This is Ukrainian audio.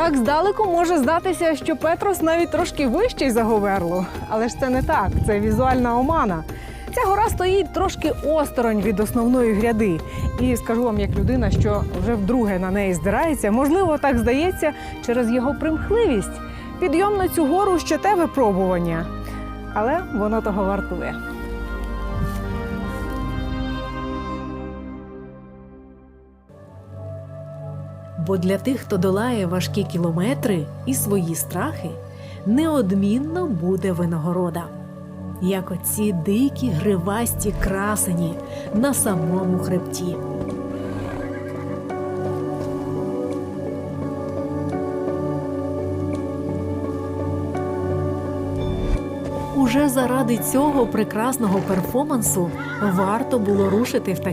Так здалеку може здатися, що Петрос навіть трошки вищий за Говерлу. Але ж це не так, це візуальна омана. Ця гора стоїть трошки осторонь від основної гряди. І скажу вам, як людина, що вже вдруге на неї здирається, можливо, так здається через його примхливість. Підйом на цю гору ще те випробування. Але воно того вартує. Бо для тих, хто долає важкі кілометри і свої страхи, неодмінно буде винагорода. Як оці дикі гривасті красені на самому хребті. Уже заради цього прекрасного перформансу варто було рушити в такий